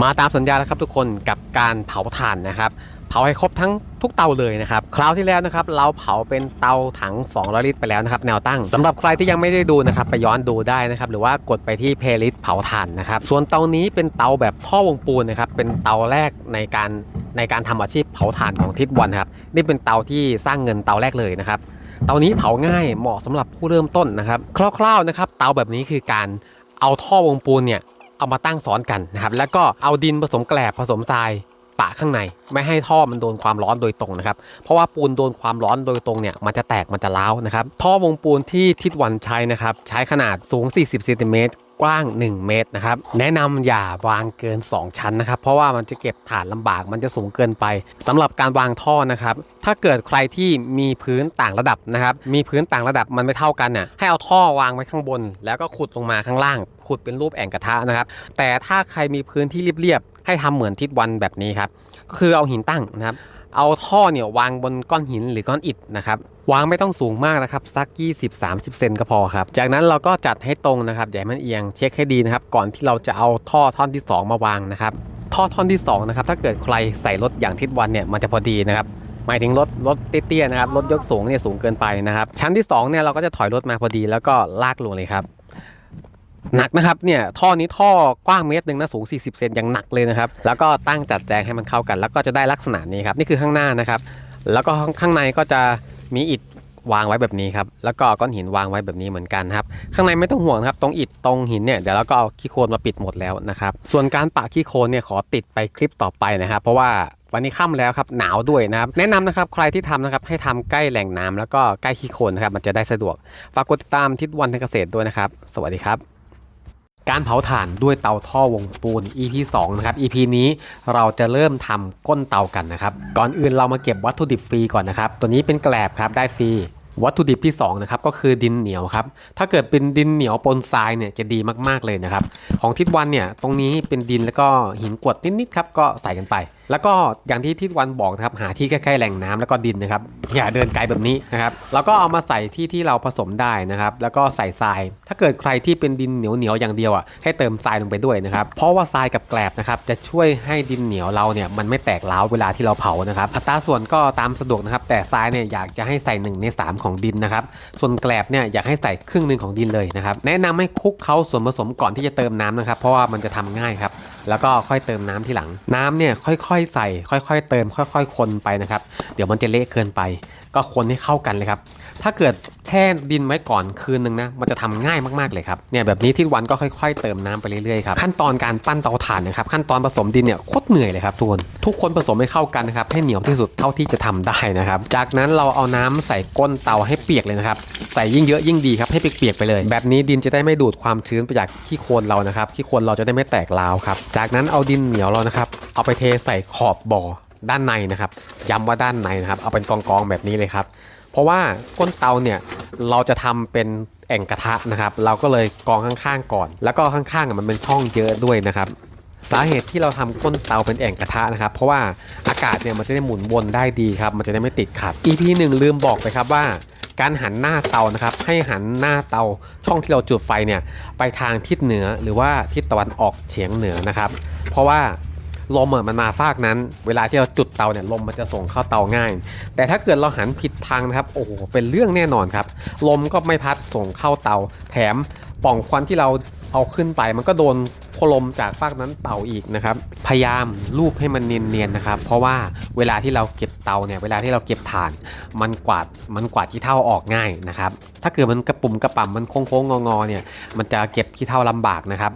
มาตามสัญญาแล้วครับทุกคนกับการเผาถ่านนะครับ เผาให้ครบทั้งทุกเตาเลยนะครับคราวที่แล้วนะครับเราเผาเป็นเตาถัง 200 ลิตรไปแล้วนะครับแนวตั้งสำหรับใครที่ยังไม่ได้ดูนะครับไปย้อนดูได้นะครับหรือว่ากดไปที่เพลย์ลิสต์เผาถ่านนะครับส่วนเตานี้เป็นเตาแบบท่อวงปูนนะครับเป็นเตาแรกในการในการทำอาชีพเผาถ่านของทิศวันครับนี่เป็นเตาที่สร้างเงินเตาแรกเลยนะครับเตานี้เผาง่ายเหมาะสำหรับผู้เริ่มต้นนะครับคร่าวๆนะครับเตาแบบนี้คือการเอาท่อวงปูนเนี่ย เอามาตั้งซ้อนกันนะครับแล้วก็เอาดินผสมแกลบผสมทรายปะข้างใน ไม่ให้ท่อมันโดนความร้อนโดยตรงนะครับเพราะว่าปูนโดนความร้อนโดยตรงเนี่ยมันจะแตกมันจะร้าวนะครับท่อวงปูนที่ทิศวันใช้นะครับใช้ขนาดสูง 40ซนติเมตรกว้าง 1 เมตรนะครับ แนะนำอย่าวางเกิน 2 ชั้นนะครับ เพราะว่ามันจะเก็บฐานลำบากมันจะสูงเกินไปสำหรับการวางท่อนะครับ ถ้าเกิดใครที่มีพื้นต่างระดับนะครับ มีพื้นต่างระดับมันไม่เท่ากันน่ะให้เอาท่อวางไว้ข้างบน แล้วก็ขุดลงมาข้างล่าง ขุดเป็นรูปแอ่งกระทะนะครับ แต่ถ้าใครมีพื้นที่เรียบๆให้ทำเหมือนทิศวันแบบนี้ครับก็คือเอาหินตั้งนะครับ เอาท่อเนี่ยวางบนก้อนหินหรือก้อนอิฐนะครับวางไม่ต้องสูงมากนะครับสัก 20-30 เซนก็พอครับ จากนั้นเราก็จัดให้ตรงนะครับอย่าให้มันเอียงเช็คให้ดีนะครับ ก่อนที่เราจะเอาท่อท่อนที่ 2 มาวางนะครับท่อท่อนที่2นะครับถ้าเกิดใครใส่รถอย่างทิศวันเนี่ยมันจะพอดีนะครับหมายถึงรถรถเตี้ยๆนะครับรถยกสูงเนี่ยสูงเกินไปนะครับชั้นที่2เนี่ยเราก็จะถอยรถมาพอดีแล้วก็ลากลงเลยครับ หนักนะครับเนี่ยท่อนี้ท่อกว้างเมตรหนึ่งนะสูง 40 เซนยังหนักเลยนะครับ แล้วก็ตั้งจัดแจงให้มันเข้ากัน แล้วก็จะได้ลักษณะนี้ครับนี่คือข้างหน้านะครับ แล้วก็ข้างในก็จะมีอิฐวางไว้แบบนี้ครับแล้วก็ก้อนหินวางไว้แบบนี้เหมือนกันครับข้างในไม่ต้องห่วงครับตรงอิฐตรงหินเนี่ยเดี๋ยวเราก็เอาขี้โคลนมาปิดหมดแล้วนะครับส่วนการปะขี้โคลนเนี่ยขอติดไปคลิปต่อไปนะครับ เพราะว่าวันนี้ค่ำแล้วครับหนาวด้วยนะครับแนะนำนะครับใครที่ทำนะครับให้ทำใกล้แหล่งน้ำแล้วก็ใกล้ขี้โคลนนะครับมันจะได้สะดวกฝากกดติดตามทิศวันทางเกษตรด้วยนะครับ สวัสดีครับ การเผาถ่านด้วยเตาท่อวงปูน EP 2 นะครับ EP นี้เราจะเริ่มทำก้นเตากันนะครับ ก่อนอื่นเรามาเก็บวัตถุดิบฟรีก่อนนะครับ ตัวนี้เป็นแกลบครับได้ฟรี วัตถุดิบที่2นะครับก็คือดินเหนียวครับ ถ้าเกิดเป็นดินเหนียวปนทรายเนี่ยจะดีมากๆเลยนะครับ ของทิศวันเนี่ยตรงนี้เป็นดินแล้วก็หินกวดนิดๆครับก็ใส่กันไป แล้วก็อย่างที่ทิศวันบอกนะครับหาที่ใกล้ๆแหล่งน้ำแล้วก็ดินนะครับอย่าเดินไกลแบบนี้นะครับแล้วก็เอามาใส่ที่ที่เราผสมได้นะครับแล้วก็ใส่ทราย ถ้าเกิดใครที่เป็นดินเหนียวๆอย่างเดียวอะให้เติมทรายลงไปด้วยนะครับเพราะว่าทรายกับแกลบนะครับจะช่วยให้ดินเหนียวเราเนี่ยมันไม่แตกร้าเวลาที่เราเผานะครับอัตราส่วนก็ตามสะดวกนะครับแต่ทรายเนี่ยอยากจะให้ใส่1ใน3 ของดินนะครับส่วนแกลบเนี่ยอยากให้ใส่ครึ่งหนึ่งของดินเลยนะครับแนะนำให้คลุกเคล้าส่วนผสมก่อนที่จะเติมน้ำนะครับเพราะว่ามันจะทำง่ายครับ แล้วก็ค่อยเติมน้ำทีหลังน้ำเนี่ยค่อยๆใส่ค่อย ๆ เติมค่อย ๆ คนไปนะครับ เดี๋ยวมันจะเละเกินไป ก็คนให้เข้ากันเลยครับ ถ้าเกิดแช่ดินไว้ก่อนคืนนึงนะ มันจะทำง่ายมากๆเลยครับ เนี่ยแบบนี้ที่วันก็ค่อยๆ เติมน้ำไปเรื่อยๆครับ ขั้นตอนการปั้นเตาถ่านนะครับ ขั้นตอนผสมดินเนี่ยโคตรเหนื่อยเลยครับทุกคน ทุกคนผสมให้เข้ากันนะครับ ให้เหนียวที่สุดเท่าที่จะทำได้นะครับ จากนั้นเราเอาน้ำใส่ก้นเตาให้เปียกเลยนะครับ ใส่ยิ่งเยอะยิ่งดีครับ ให้เปียกๆไปเลย แบบนี้ดินจะได้ไม่ดูดความชื้นไปจากขี้โคลนเรานะครับ ขี้โคลนเราจะได้ไม่แตกร้าวครับ จากนั้นเอาดินเหนียวเรานะครับ เอาไปเทใส่ขอบบ่อ ด้านในนะครับ ย้ำว่าด้านในนะครับ เอาเป็นกองๆแบบนี้เลยครับ เพราะว่าก้นเตาเนี่ยเราจะทำเป็นแอ่งกระทะนะครับ เราก็เลยกองข้างๆก่อน แล้วก็ข้างๆมันเป็นช่องเยอะด้วยนะครับสาเหตุที่เราทำก้นเตาเป็นแอ่งกระทะนะครับ เพราะว่าอากาศเนี่ยมันจะได้หมุนวนได้ดีครับ มันจะได้ไม่ติดขัด EP หนึ่งลืมบอกไปครับว่า การหันหน้าเตานะครับ ให้หันหน้าเตาช่องที่เราจุดไฟเนี่ยไปทางทิศเหนือหรือว่าทิศตะวันออกเฉียงเหนือนะครับ เพราะว่า ลมอะมันมาฟากนั้น เวลาที่เราจุดเตาเนี่ยลมมันจะส่งเข้าเตาง่าย แต่ถ้าเกิดเราหันผิดทางนะครับโอ้โหเป็นเรื่องแน่นอนครับ ลมก็ไม่พัดส่งเข้าเตา แถมป่องควันที่เราเอาขึ้นไปมันก็โดนลมจากฟากนั้นเป่าอีกนะครับ พยายามลูบให้มันเนียนๆนะครับ เพราะว่าเวลาที่เราเก็บเตาเนี่ยเวลาที่เราเก็บถ่าน มันกวาดมันกวาดขี้เท่าออกง่ายนะครับ ถ้าเกิดมันกระปุ่มกระป่ำมันโค้งๆงอๆเนี่ยมันจะเก็บขี้เท่าลำบากนะครับ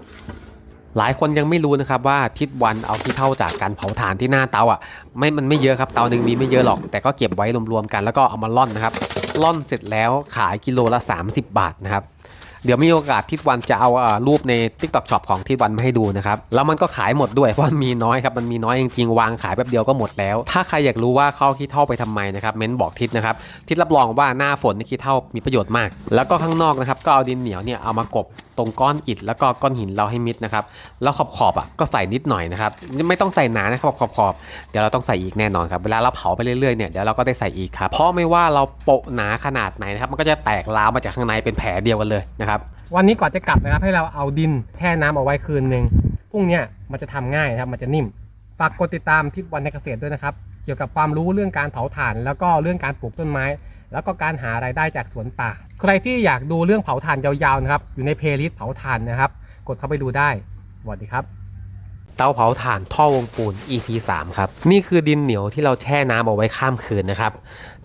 หลายคนยังไม่รู้นะครับว่าทิศวันเอาขี้เท่าจากการเผาถ่านที่หน้าเตาอะไม่มันไม่เยอะครับเตาหนึ่งมีไม่เยอะหรอก แต่ก็เก็บไว้รวมๆกันแล้วก็เอามาล่อนนะครับล่อนเสร็จแล้วขายกิโลละ 30 บาทนะครับ เดี๋ยวมีโอกาสทิศวันจะเอาอ่อรูปใน TikTok Shop ของทิศวันมาให้ดูนะครับ แล้วมันก็ขายหมดด้วยเพราะมีน้อยครับ มันมีน้อยจริงๆ วางขายแป๊บเดียวก็หมดแล้ว ถ้าใครอยากรู้ว่าเข้าขี้เท่าไปทำไมนะครับ เม้นบอกทิศนะครับ ทิศรับรองว่าหน้าฝนนี่ขี้เท่ามีประโยชน์มาก แล้วก็ข้างนอกนะครับ ก็เอาดินเหนียวเนี่ยเอามากบตรงก้อนอิฐแล้วก็ก้อนหินเราให้มิดนะครับ แล้วขอบขอบอะก็ใส่นิดหน่อยนะครับ ไม่ต้องใส่หนานะครับขอบขอบเดี๋ยวเราต้องใส่อีกแน่นอนครับ เวลาเราเผาไปเรื่อยๆเนี่ยเดี๋ยวเราก็ได้ใส่อีกครับ เพราะไม่ว่าเราโปะหนาขนาดไหนนะครับ มันก็จะแตกร้าวมาจากข้างในเป็นแผลเดียวกันเลยนะครับวันนี้ก่อนจะกลับนะครับ ให้เราเอาดินแช่น้ำเอาไว้คืนหนึ่งพรุ่งเนี้ยมันจะทำง่ายนะครับ มันจะนิ่ม ฝากกดติดตามทิศวันในเกษตรด้วยนะครับ เกี่ยวกับความรู้เรื่องการเผาถ่าน แล้วก็เรื่องการปลูกต้นไม้ แล้วก็การหารายได้จากสวนป่า ใครที่อยากดูเรื่องเผาถ่านยาวๆนะครับ อยู่ในเพลย์ลิสต์เผาถ่านนะครับ กดเข้าไปดูได้ สวัสดีครับ เตาเผาถ่านท่อวงปูน EP 3 ครับ นี่คือดินเหนียวที่เราแช่น้ำเอาไว้ข้ามคืนนะครับ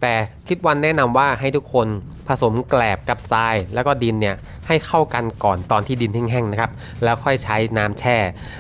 แต่ทิศวันแนะนำว่าให้ทุกคนผสมแกลบกับทราย แล้วก็ดินเนี่ยให้เข้ากันก่อนตอนที่ดินแห้งๆนะครับแล้วค่อยใช้น้ำแช่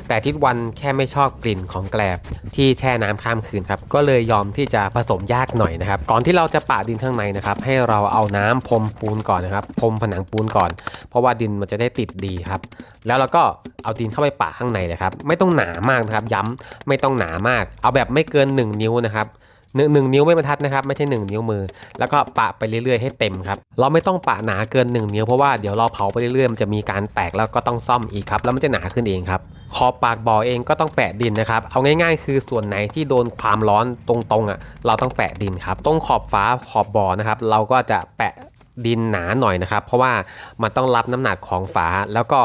แต่ทิศวันแค่ไม่ชอบกลิ่นของแกลบที่แช่น้ำข้ามคืนครับก็เลยยอมที่จะผสมยากหน่อยนะครับก่อนที่เราจะปะดินข้างในนะครับให้เราเอาน้ำพรมปูนก่อนนะครับพรมผนังปูนก่อน เพราะว่าดินมันจะได้ติดดีครับแล้วเราก็เอาดินเข้าไปปะข้างในเลยครับไม่ต้องหนามากนะครับย้ำไม่ต้องหนามาก เอาแบบไม่เกิน 1 นิ้วนะครับ หนึ่งหนึ่งนิ้วไม่บรรทัดนะครับไม่ใช่1นิ้วมือ แล้วก็ปะไปเรื่อยๆให้เต็มครับเราไม่ต้องปะหนาเกิน1นิ้วเพราะว่าเดี๋ยวเราเผาไปเรื่อยๆมันจะมีการแตกแล้วก็ต้องซ่อมอีกครับแล้วมันจะหนาขึ้นเองครับขอบปากบ่อเองก็ต้องแปะดินนะครับเอาง่าย ๆ คือส่วนไหนที่โดนความร้อนตรงๆอะเราต้องแปะดินครับตรงขอบฟ้าขอบบ่อนะครับเราก็จะแปะดินหนาหน่อยนะครับ เพราะว่ามันต้องรับน้ำหนักของฝาแล้วก็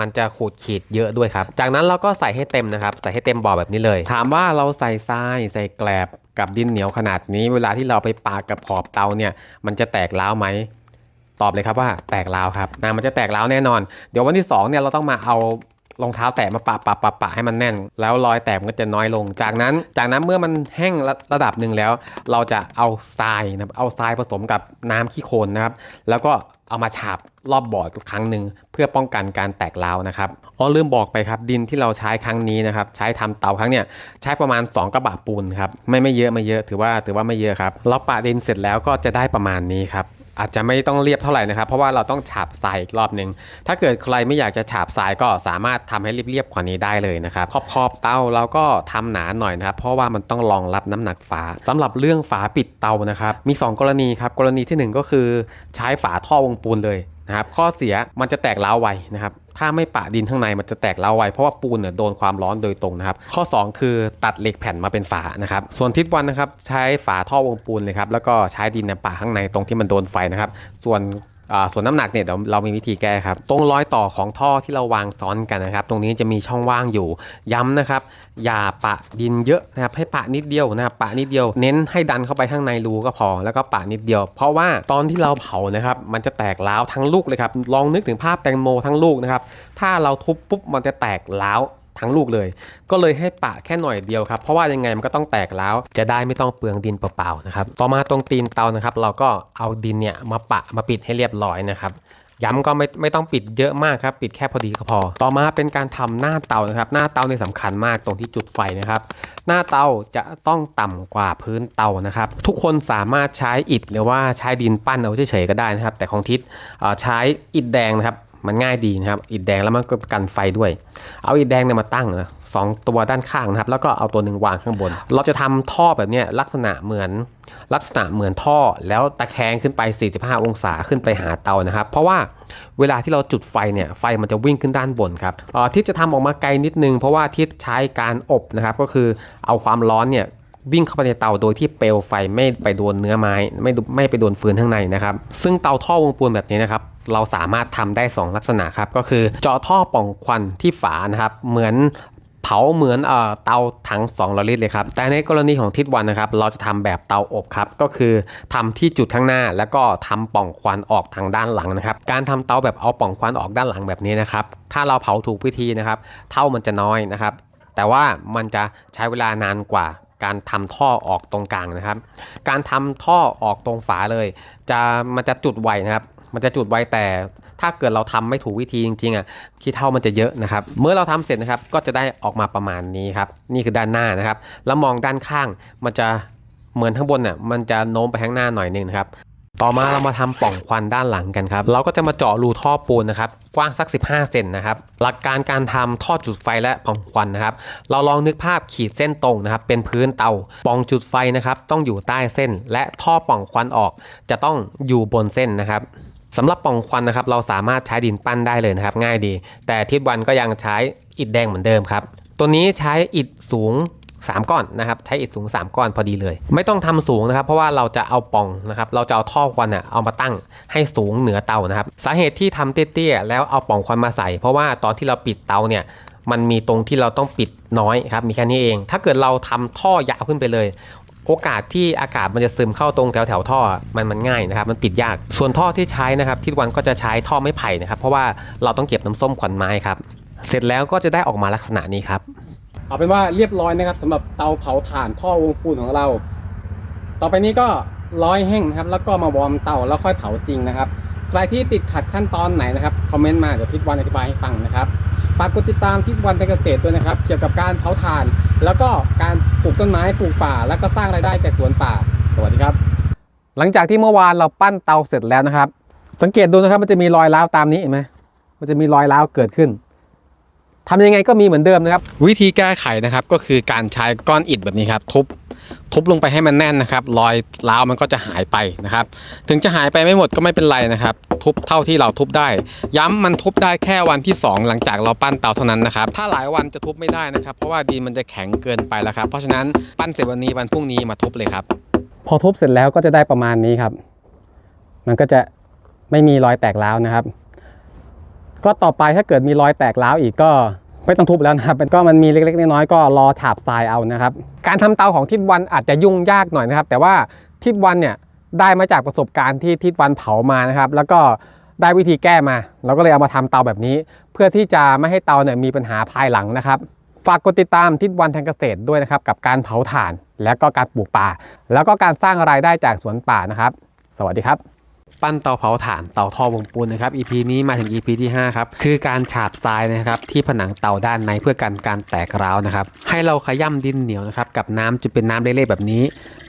มันจะขูดขีดเยอะด้วยครับ จากนั้นเราก็ใส่ให้เต็มนะครับ ใส่ให้เต็มบ่อแบบนี้เลย ถามว่าเราใส่ทรายใส่แกลบกับดินเหนียวขนาดนี้ เวลาที่เราไปปากับขอบเตาเนี่ย มันจะแตกร้าวไหมตอบเลยครับว่าแตกร้าวครับนะมันจะแตกร้าวแน่นอน เดี๋ยววันที่2เนี่ยเราต้องมาเอา รองเท้าแตะมาปะปะปะปะให้มันแน่น แล้วรอยแตกมันก็จะน้อยลง จากนั้นจากนั้นเมื่อมันแห้งระระดับหนึ่งแล้ว เราจะเอาทรายนะครับเอาทรายผสมกับน้ำขี้โคลนนะครับ แล้วก็เอามาฉาบรอบบอร์ดครั้งหนึ่งเพื่อป้องกันการแตกร้าวนะครับอ๋อลืมบอกไปครับดินที่เราใช้ครั้งนี้นะครับใช้ทำเตาครั้งเนี้ยใช้ประมาณ 2 กระบะปูนครับไม่ไม่เยอะไม่เยอะถือว่าถือว่าไม่เยอะครับเราปะดินเสร็จแล้วก็จะได้ประมาณนี้ครับ อาจจะไม่ต้องเรียบเท่าไหร่นะครับ เพราะว่าเราต้องฉาบทรายอีกรอบหนึ่งถ้าเกิดใครไม่อยากจะฉาบทรายก็สามารถทำให้เรียบๆกว่านี้ได้เลยนะครับขอบขอบๆเตาเราก็ทำหนาหน่อยนะครับ เพราะว่ามันต้องรองรับน้ำหนักฝาสำหรับเรื่องฝาปิดเตานะครับมี 2 กรณีครับกรณีทีหนึ่1 ก็คือใช้ฝาท่อวงปูนเลย นะครับข้อเสียมันจะแตกเล้าไวนะครับถ้าไม่ปะดินข้างในมันจะแตกเล้าไวเพราะว่าปูนเนี่ยโดนความร้อนโดยตรงนะครับข้อ 2 คือตัดเหล็กแผ่นมาเป็นฝานะครับส่วนทิศวันนะครับใช้ฝาท่อวงปูนเลยครับแล้วก็ใช้ดินเนี่ยปะข้างในตรงที่มันโดนไฟนะครับส่วน ส่วนน้ำหนักเนี่ยเดี๋ยวเรามีวิธีแก้ครับ ตรงรอยต่อของท่อที่เราวางซ้อนกันนะครับ ตรงนี้จะมีช่องว่างอยู่ย้ำนะครับ อย่าปะดินเยอะนะครับ ให้ปะนิดเดียวนะครับปะนิดเดียว เน้นให้ดันเข้าไปข้างในรูก็พอ แล้วก็ปะนิดเดียว เพราะว่าตอนที่เราเผานะครับ มันจะแตกร้าวทั้งลูกเลยครับ ลองนึกถึงภาพแตงโมทั้งลูกนะครับ ถ้าเราทุบปุ๊บมันจะแตกร้าว ทั้งลูกเลย ก็เลยให้ปะแค่หน่อยเดียวครับเพราะว่ายังไงมันก็ต้องแตกแล้วจะได้ไม่ต้องเปลืองดินเปล่าๆนะครับต่อมาตรงตีนเตานะครับ เราก็เอาดินเนี่ยมาปะมาปิดให้เรียบร้อยนะครับย้ำก็ไม่ไม่ต้องปิดเยอะมากครับ ปิดแค่พอดีก็พอ ต่อมาเป็นการทำหน้าเตานะครับ หน้าเตาเนี่ยสำคัญมากตรงที่จุดไฟนะครับ หน้าเตาจะต้องต่ำกว่าพื้นเตานะครับ ทุกคนสามารถใช้อิฐหรือว่าใช้ดินปั้นเอาเฉยๆก็ได้นะครับ แต่ของทิศใช้อิฐแดงนะครับ มันง่ายดีนะครับอิฐแดงแล้วมันก็กันไฟด้วย เอาอิฐแดงเนี่ยมาตั้งนะสองตัวด้านข้างนะครับแล้วก็เอาตัวหนึ่งวางข้างบน เราจะทำท่อแบบนี้ลักษณะเหมือนลักษณะเหมือนท่อแล้วตะแคงขึ้นไป 45 องศาขึ้นไปหาเตานะครับ เพราะว่าเวลาที่เราจุดไฟเนี่ยไฟมันจะวิ่งขึ้นด้านบนครับออทิศจะทำออกมาไกลนิดนึง เพราะว่าทิศใช้การอบนะครับก็คือเอาความร้อนเนี่ย วิ่งเข้าไปในเตาโดยที่เปลวไฟไม่ไปโดนเนื้อไม้ ไม่ไม่ไปโดนฟืนข้างในนะครับ ซึ่งเตาท่อวงปูนแบบนี้นะครับ เราสามารถทำได้ 2 ลักษณะครับ ก็คือเจาะท่อป่องควันที่ฝานะครับ เหมือนเผาเหมือนเอ่อเตาถัง200ลิตรเลยครับ แต่ในกรณีของทิศวันนะครับ เราจะทำแบบเตาอบครับ ก็คือทำที่จุดข้างหน้า แล้วก็ทำป่องควันออกทางด้านหลังนะครับ การทำเตาแบบเอาป่องควันออกด้านหลังแบบนี้นะครับ ถ้าเราเผาถูกวิธีนะครับ เท่ามันจะน้อยนะครับ แต่ว่ามันจะใช้เวลานานกว่า การทำท่อออกตรงกลางนะครับ การทำท่อออกตรงฝาเลย จะมันจะจุดไวนะครับ มันจะจุดไวแต่ถ้าเกิดเราทำไม่ถูกวิธีจริงๆอะขี้เท่ามันจะเยอะนะครับ เมื่อเราทำเสร็จนะครับก็จะได้ออกมาประมาณนี้ครับ นี่คือด้านหน้านะครับ แล้วมองด้านข้างมันจะเหมือนข้างบนน่ะมันจะโน้มไปข้างหน้าหน่อยหนึงนะครับ ต่อมาเรามาทำป่องควันด้านหลังกันครับ เราก็จะมาเจาะรูท่อปูนนะครับ กว้างสัก 15 เซนนะครับ หลักการการทำท่อจุดไฟและป่องควันนะครับ เราลองนึกภาพขีดเส้นตรงนะครับ เป็นพื้นเตา ป่องจุดไฟนะครับ ต้องอยู่ใต้เส้น และท่อป่องควันออก จะต้องอยู่บนเส้นนะครับสำหรับป่องควันนะครับ เราสามารถใช้ดินปั้นได้เลยนะครับ ง่ายดี แต่ทิศวันก็ยังใช้อิฐแดงเหมือนเดิมครับ ตัวนี้ใช้อิฐสูง 3 ก้อนนะครับใช้อิฐสูง 3 ก้อนพอดีเลย ไม่ต้องทำสูงนะครับ เพราะว่าเราจะเอาป่องนะครับเราจะเอาท่อควันอะเอามาตั้งให้สูงเหนือเตานะครับสาเหตุที่ทำเตี้ยๆแล้วเอาป่องควันมาใส่ เพราะว่าตอนที่เราปิดเตาเนี่ยมันมีตรงที่เราต้องปิดน้อยครับมีแค่นี้เอง ถ้าเกิดเราทำท่อยาวขึ้นไปเลยโอกาสที่อากาศมันจะซึมเข้าตรงแถวแถวท่อมันมันง่ายนะครับ มันปิดยาก ส่วนท่อที่ใช้นะครับที่วันก็จะใช้ท่อไม้ไผ่นะครับ เพราะว่าเราต้องเก็บน้ำส้มขวัญไม้ครับ เสร็จแล้วก็จะได้ออกมาลักษณะนี้ครับ เอาเป็นว่าเรียบร้อยนะครับสำหรับเตาเผาถ่านท่อวงปูนของเรา ต่อไปนี้ก็ร้อยแห้งนะครับ แล้วก็มาวอร์มเตาแล้วค่อยเผาจริงนะครับ ใครที่ติดขัดขั้นตอนไหนนะครับคอมเมนต์มาเดี๋ยวทิศวันอธิบายให้ฟังนะครับฝากกดติดตามทิศวันเกษตรด้วยนะครับ เกี่ยวกับการเผาถ่าน แล้วก็การปลูกต้นไม้ปลูกป่า แล้วก็สร้างรายได้จากสวนป่า สวัสดีครับ หลังจากที่เมื่อวานเราปั้นเตาเสร็จแล้วนะครับ สังเกตดูนะครับมันจะมีรอยร้าวตามนี้เห็นไหมมันจะมีรอยร้าวเกิดขึ้น ทำยังไงก็มีเหมือนเดิมนะครับ วิธีแก้ไขนะครับก็คือการใช้ก้อนอิฐแบบนี้ครับ ทุบทุบลงไปให้มันแน่นนะครับรอยร้าวมันก็จะหายไปนะครับ ถึงจะหายไปไม่หมดก็ไม่เป็นไรนะครับ ทุบเท่าที่เราทุบได้ ย้ำมันทุบได้แค่วันที่ 2 หลังจากเราปั้นเตาเท่านั้นนะครับ ถ้าหลายวันจะทุบไม่ได้นะครับ เพราะว่าดินมันจะแข็งเกินไปแล้วครับ เพราะฉะนั้นปั้นเสร็จวันนี้วันพรุ่งนี้มาทุบเลยครับ พอทุบเสร็จแล้วก็จะได้ประมาณนี้ครับ มันก็จะไม่มีรอยแตกร้าวนะครับ ก็ต่อไปถ้าเกิดมีรอยแตกร้าวอีกก็ไม่ต้องทุบแล้วนะครับมันก็มันมีเล็กๆน้อยๆก็รอฉาบทรายเอานะครับ การทำเตาของทิศวันอาจจะยุ่งยากหน่อยนะครับ แต่ว่าทิศวันเนี่ยได้มาจากประสบการณ์ที่ทิศวันเผามานะครับ แล้วก็ได้วิธีแก้มา เราก็เลยเอามาทำเตาแบบนี้ เพื่อที่จะไม่ให้เตาเนี่ยมีปัญหาภายหลังนะครับ ฝากกดติดตามทิศวันทางเกษตรด้วยนะครับ กับการเผาถ่าน และก็การปลูกป่า แล้วก็การสร้างรายได้จากสวนป่านะครับ สวัสดีครับ ปั้นเตาเผาถ่านเตาท่อวงปูนนะครับ EP นี้มาถึง EP ที่ 5 ครับ คือการฉาบทรายนะครับที่ผนังเตาด้านในเพื่อกันการแตกร้าวนะครับ ให้เราขย่ำดินเหนียวนะครับกับน้ำจะเป็นน้ำเละๆแบบนี้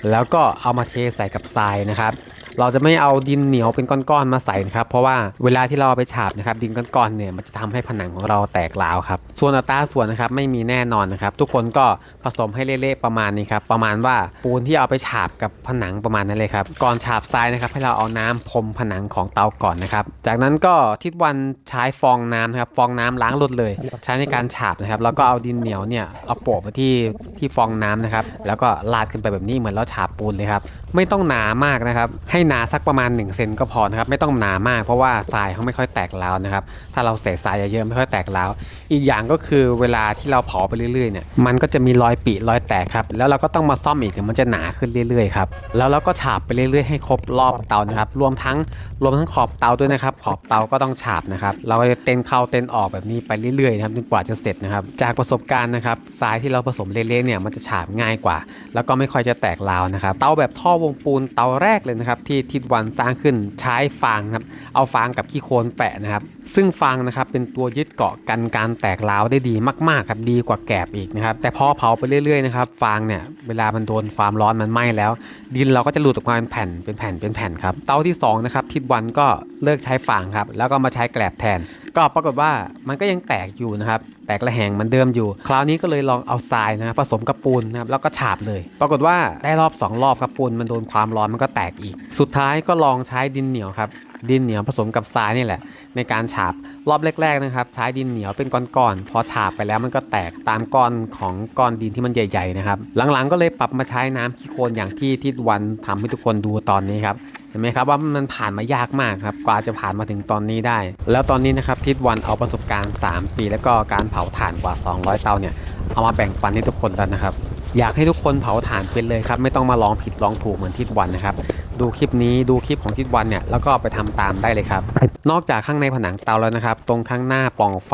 แล้วก็เอามาเทใส่กับทรายนะครับ เราจะไม่เอาดินเหนียวเป็นก้อนๆมาใส่นะครับ เพราะว่าเวลาที่เราเอาไปฉาบนะครับ ดินก้อนๆเนี่ยมันจะทำให้ผนังของเราแตกร้าวครับ ส่วนอัตราส่วนนะครับไม่มีแน่นอนนะครับ ทุกคนก็ผสมให้เละๆประมาณนี้ครับ ประมาณว่าปูนที่เอาไปฉาบกับผนังประมาณนั้นเลยครับ ก่อนฉาบทรายนะครับ ให้เราเอาน้ำพรมผนังของเตาก่อนนะครับ จากนั้นก็ทิศวันใช้ฟองน้ำนะครับ ฟองน้ำล้างรถเลย ใช้ในการฉาบนะครับ แล้วก็เอาดินเหนียวเนี่ยเอาโปะไปที่ที่ฟองน้ำนะครับ แล้วก็ลาดขึ้นไปแบบนี้เหมือนเราฉาบปูนเลยครับไม่ต้องหนามากนะครับ ให้หนาสักประมาณ1เซนก็พอนะครับ ไม่ต้องหนามากเพราะว่าทรายเขาไม่ค่อยแตกร้าวนะครับ ถ้าเราใส่ทรายเยอะๆไม่ค่อยแตกร้าว อีกอย่างก็คือเวลาที่เราเผาไปเรื่อยๆเนี่ย มันก็จะมีรอยปีรอยแตกครับ แล้วเราก็ต้องมาซ่อมอีกเดี๋ยวมันจะหนาขึ้นเรื่อยๆครับ แล้วเราก็ฉาบไปเรื่อยๆให้ครบรอบเตานะครับ รวมทั้งรวมทั้งขอบเตาด้วยนะครับ ขอบเตาก็ต้องฉาบนะครับ เราก็จะเต้นเข้าเต้นออกแบบนี้ไปเรื่อยๆนะครับจนกว่าจะเสร็จนะครับ จากประสบการณ์นะครับทรายที่เราผสมเละๆเนี่ยมันจะฉาบง่ายกว่า แล้วก็ไม่ค่อยจะแตกราวนะครับ เตาแบบท่อวงปูนเตาแรกเลยนะครับที่ทิศวันสร้างขึ้นใช้ฟางครับเอาฟางกับขี้โคลนแปะนะครับ ซึ่งฟางนะครับเป็นตัวยึดเกาะกันการแตกร้าวได้ดีมากๆครับดีกว่าแกบอีกนะครับแต่พอเผาไปเรื่อยๆนะครับฟางเนี่ยเวลามันโดนความร้อนมันไหม้แล้ว ดินเราก็จะหลุดออกมาเป็นแผ่นเป็นแผ่นเป็นแผ่นครับเตาที่สองนะครับทิศวันก็เลิกใช้ฟางครับแล้วก็มาใช้แกลบแทน ก็ปรากฏว่ามันก็ยังแตกอยู่นะครับ แตกระแหงเหมือนเดิมอยู่ คราวนี้ก็เลยลองเอาทรายนะผสมกับปูนนะครับแล้วก็ฉาบเลย ปรากฏว่าได้รอบ 2 รอบครับปูนมันโดนความร้อนมันก็แตกอีก สุดท้ายก็ลองใช้ดินเหนียวครับดินเหนียวผสมกับทรายนี่แหละ ในการฉาบรอบแรกๆนะครับ ใช้ดินเหนียวเป็นก้อนๆพอฉาบไปแล้วมันก็แตกตามก้อนของก้อนดินที่มันใหญ่ๆนะครับหลังๆก็เลยปรับมาใช้น้ำขี้โคลนอย่างที่ทิศวันทำให้ทุกคนดูตอนนี้ครับ เห็นไหมครับว่ามันผ่านมายากมากครับกว่าจะผ่านมาถึงตอนนี้ได้ แล้วตอนนี้นะครับทิศวันเอาประสบการณ์ 3 ปี แล้วก็การเผาถ่านกว่า 200 เตาเนี่ยเอามาแบ่งปันให้ทุกคนแล้วนะครับ อยากให้ทุกคนเผาถ่านเป็นเลยครับไม่ต้องมาลองผิดลองถูกเหมือนทิศวันนะครับ ดูคลิปนี้ดูคลิปของทิศวันเนี่ยแล้วก็ไปทำตามได้เลยครับ นอกจากข้างในผนังเตาแล้วนะครับ ตรงข้างหน้าปล่องไฟ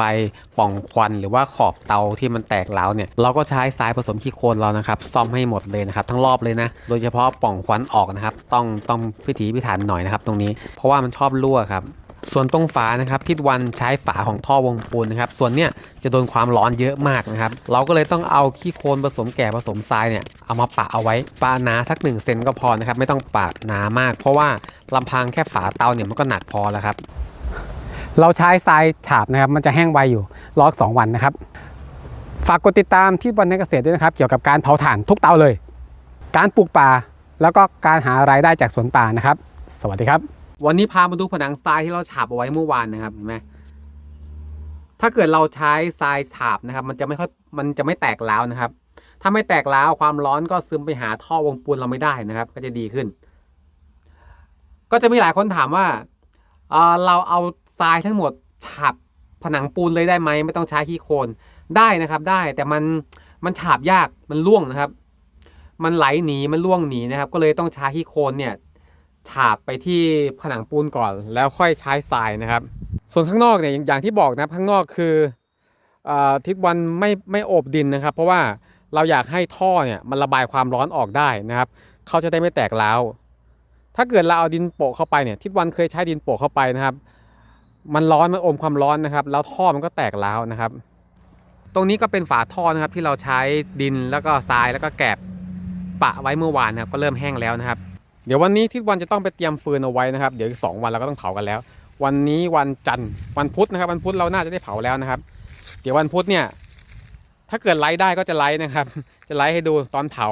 ปล่องควัน หรือว่าขอบเตาที่มันแตกร้าวเนี่ยเราก็ใช้ทรายผสมขี้โคลนเรานะครับ ซ่อมให้หมดเลยนะครับทั้งรอบเลยนะ โดยเฉพาะปล่องควันออกนะครับ ต้องต้องพิถีพิถันหน่อยนะครับตรงนี้ เพราะว่ามันชอบรั่วครับ ส่วนตรงฝานะครับทิศวันใช้ฝาของท่อวงปูนนะครับ ส่วนเนี้ยจะโดนความร้อนเยอะมากนะครับ เราก็เลยต้องเอาขี้โคลนผสมแก่ผสมทรายเนี่ยเอามาปะเอาไว้ปะหนาสักหนึ่งเซนก็พอนะครับไม่ต้องปะหนามาก เพราะว่าลำพังแค่ฝาเตาเนี่ยมันก็หนักพอแล้วครับ เราใช้ทรายฉาบนะครับ มันจะแห้งไวอยู่รออีกสองวันนะครับ ฝากกดติดตามที่วันในเกษตรด้วยนะครับ เกี่ยวกับการเผาถ่านทุกเตาเลย การปลูกป่าแล้วก็การหารายได้จากสวนป่านะครับ สวัสดีครับ วันนี้พามาดูผนังทรายที่เราฉาบเอาไว้เมื่อวานนะครับเห็นไหมถ้าเกิดเราใช้ทรายฉาบนะครับ มันจะไม่ค่อยมันจะไม่แตกร้าวนะครับ ถ้าไม่แตกร้าวความร้อนก็ซึมไปหาท่อวงปูนเราไม่ได้นะครับ ก็จะดีขึ้น ก็จะมีหลายคนถามว่าเเราเอาทรายทั้งหมดฉาบผนังปูนเลยได้ไหมไม่ต้องใช้ขี้โคลนได้นะครับ ได้แต่มันมันฉาบยากมันล่วงนะครับ มันไหลหนีมันล่วงหนีนะครับ ก็เลยต้องใช้ที่โคนเนี่ย ฉาบไปที่ผนังปูนก่อน แล้วค่อยใช้ทรายนะครับ ส่วนข้างนอกเนี่ยอย่างที่บอกนะข้างนอกคือออทิศวันไม่ไม่โอบดินนะครับ เพราะว่าเราอยากให้ท่อเนี่ยมันระบายความร้อนออกได้นะครับเขาจะได้ไม่แตกร้าวถ้าเกิดเราเอาดินโปะเข้าไปเนี่ยทิศวันเคยใช้ดินโปะเข้าไปนะครับ มันร้อนมันอมความร้อนนะครับ แล้วท่อมันก็แตกร้าวนะครับ ตรงนี้ก็เป็นฝาท่อนะครับที่เราใช้ดินแล้วก็ทรายแล้วก็แกบปะไว้เมื่อวานนะครับก็เริ่มแห้งแล้วนะครับ เดี๋ยววันนี้ทิศวันจะต้องไปเตรียมฟืนเอาไว้นะครับ เดี๋ยวอีกสองวันเราก็ต้องเผากันแล้ว วันนี้วันจันทร์วันพุธนะครับ วันพุธเราน่าจะได้เผาแล้วนะครับ เดี๋ยววันพุธเนี่ย ถ้าเกิดไลฟ์ได้ก็จะไลฟ์นะครับ จะไลฟ์ให้ดูตอนเผา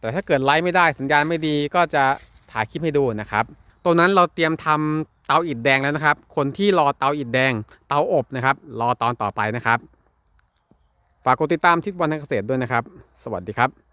แต่ถ้าเกิดไลฟ์ไม่ได้สัญญาณไม่ดีก็จะถ่ายคลิปให้ดูนะครับตรงนั้นเราเตรียมทำเตาอิฐแดงแล้วนะครับ คนที่รอเตาอิฐแดง เตาอบนะครับ รอตอนต่อไปนะครับ ฝากกดติดตามทิศวันนักเกษตรด้วยนะครับ สวัสดีครับ